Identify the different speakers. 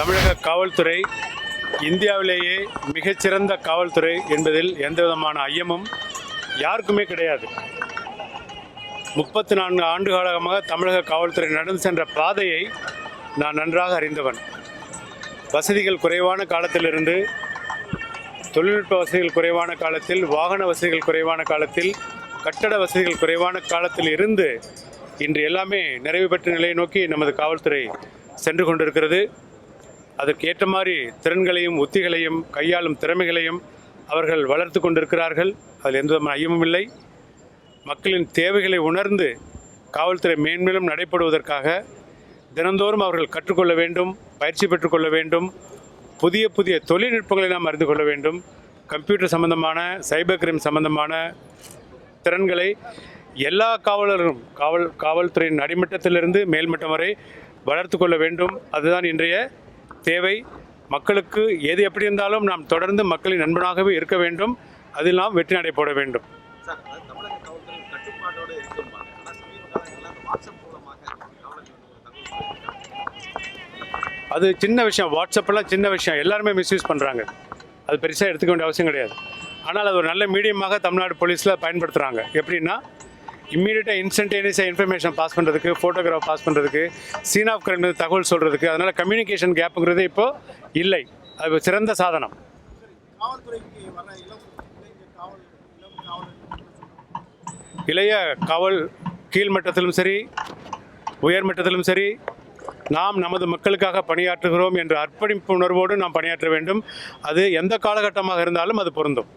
Speaker 1: தமிழக காவல்துறை இந்தியாவிலேயே மிகச்சிறந்த காவல்துறை என்பதில் எந்த விதமான ஐயமும் யாருக்குமே கிடையாது. முப்பத்தி நான்கு ஆண்டு காலமாக தமிழக காவல்துறை நடந்து சென்ற பாதையை நான் நன்றாக அறிந்தவன். வசதிகள் குறைவான காலத்திலிருந்து தொழில்நுட்ப வசதிகள் குறைவான காலத்தில் வாகன வசதிகள் குறைவான காலத்தில் கட்டட வசதிகள் குறைவான காலத்தில் இருந்து இன்று எல்லாமே நிறைவு பெற்ற நிலையை நோக்கி நமது காவல்துறை சென்று கொண்டிருக்கிறது. அதற்கு ஏற்ற மாதிரி திறன்களையும் உத்திகளையும் கையாளும் திறமைகளையும் அவர்கள் வளர்த்து கொண்டிருக்கிறார்கள். அதில் எந்த விதமான ஐயமும் இல்லை. மக்களின் தேவைகளை உணர்ந்து காவல்துறை மேன்மேலும் நடைபெறுவதற்காக தினந்தோறும் அவர்கள் கற்றுக்கொள்ள வேண்டும் பயிற்சி பெற்றுக்கொள்ள வேண்டும். புதிய புதிய தொழில்நுட்பங்களை நாம் அறிந்து கொள்ள வேண்டும். கம்ப்யூட்டர் சம்பந்தமான சைபர் கிரைம் சம்பந்தமான திறன்களை எல்லா காவலர்களும் காவல் காவல்துறையின் அடிமட்டத்திலிருந்து மேல்மட்டம் வரை வளர்த்து கொள்ள வேண்டும். அதுதான் இன்றைய தேவை. மக்களுக்கு எது எப்படி இருந்தாலும் நாம் தொடர்ந்து மக்களின் நண்பனாகவே இருக்க வேண்டும். அதில் நாம் வெற்றி நடை போட வேண்டும். அது சின்ன விஷயம். வாட்ஸ்அப்பெல்லாம் சின்ன விஷயம். எல்லாருமே மிஸ்யூஸ் பண்ணுறாங்க அது பெருசாக எடுத்துக்க வேண்டிய அவசியம் கிடையாது. ஆனால் அது ஒரு நல்ல மீடியமாக தமிழ்நாடு போலீஸில் பயன்படுத்துகிறாங்க எப்படின்னா இம்மீடியட்டாக இன்ஸ்டன்டேனியஸாக இன்ஃபர்மேஷன் பாஸ் பண்ணுறதுக்கு ஃபோட்டோகிராஃப் பாஸ் பண்ணுறதுக்கு சீன் ஆஃப் கிரைம் தகவல் சொல்கிறதுக்கு அதனால் கம்யூனிகேஷன் கேப்புங்கிறது இப்போது இல்லை. அது சிறந்த சாதனம். இளைய காவல் கீழ்மட்டத்திலும் சரி உயர்மட்டத்திலும் சரி நாம் நமது மக்களுக்காக பணியாற்றுகிறோம் என்ற அர்ப்பணிப்பு உணர்வோடு நாம் பணியாற்ற வேண்டும். அது எந்த காலகட்டமாக இருந்தாலும் அது பொருந்தும்.